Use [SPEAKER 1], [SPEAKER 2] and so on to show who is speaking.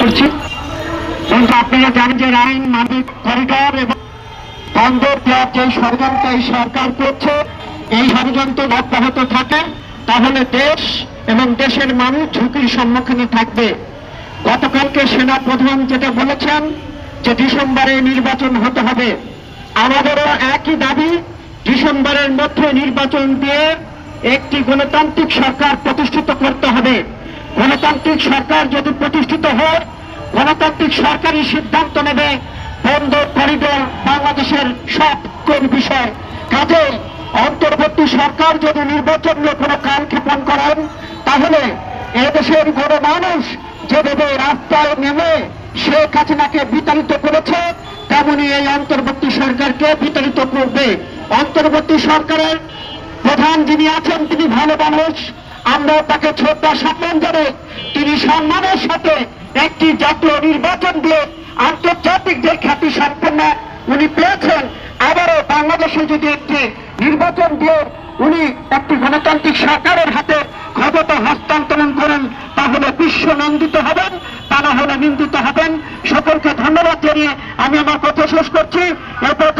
[SPEAKER 1] করছি। কিন্তু আপনারা জানেন যে আইন মানবিক করিডর এবং বন্দর দেওয়ার যে ষড়যন্ত্র এই সরকার করছে, এই ষড়যন্ত্র অব্যাহত থাকে, তাহলে দেশ এবং দেশের মানুষ ঝুঁকির সম্মুখীন থাকবে। গতকালকে সেনা প্রধান যেটা বলেছেন যে ডিসেম্বরে নির্বাচন হতে হবে। আমাদেরও একই দাবি, ডিসেম্বরের মধ্যে নির্বাচন দিয়ে একটি গণতান্ত্রিক সরকার প্রতিষ্ঠিত করতে হবে। গণতান্ত্রিক সরকার যদি প্রতিষ্ঠিত হয়, গণতান্ত্রিক সরকারই সিদ্ধান্ত নেবে, বন্দর, করিডোর বাংলাদেশের সব কোন বিষয়। কাজে অন্তর্বর্তী সরকার যদি নির্বাচন নিয়ে কোনো কালক্ষেপণ করেন, তাহলে এদেশের গণমানুষ যেভাবে রাস্তায় নেমে শেখ হাসিনাকে বিতাড়িত করেছে, তেমনি এই অন্তর্বর্তী সরকারকে বিতাড়িত করবে। অন্তর্বর্তী সরকারের প্রধান যিনি আছেন, তিনি ভালো মানুষ। আমরা তাকে শ্রদ্ধা সম্মান জানে তিনি সম্মানের সাথে একটি জাতীয় নির্বাচন দিয়ে আন্তর্জাতিক যে খ্যাতি সম্পন্ন উনি পেয়েছেন, আবারও বাংলাদেশে যদি একটি নির্বাচন দিয়ে উনি একটি গণতান্ত্রিক সরকারের হাতে ক্ষমতা হস্তান্তরণ করেন, তাহলে বিশ্ব নন্দিত হবেন, তা না হলে নিন্দিত হবেন। সকলকে ধন্যবাদ জানিয়ে আমি আমার কথা শেষ করছি। এরপর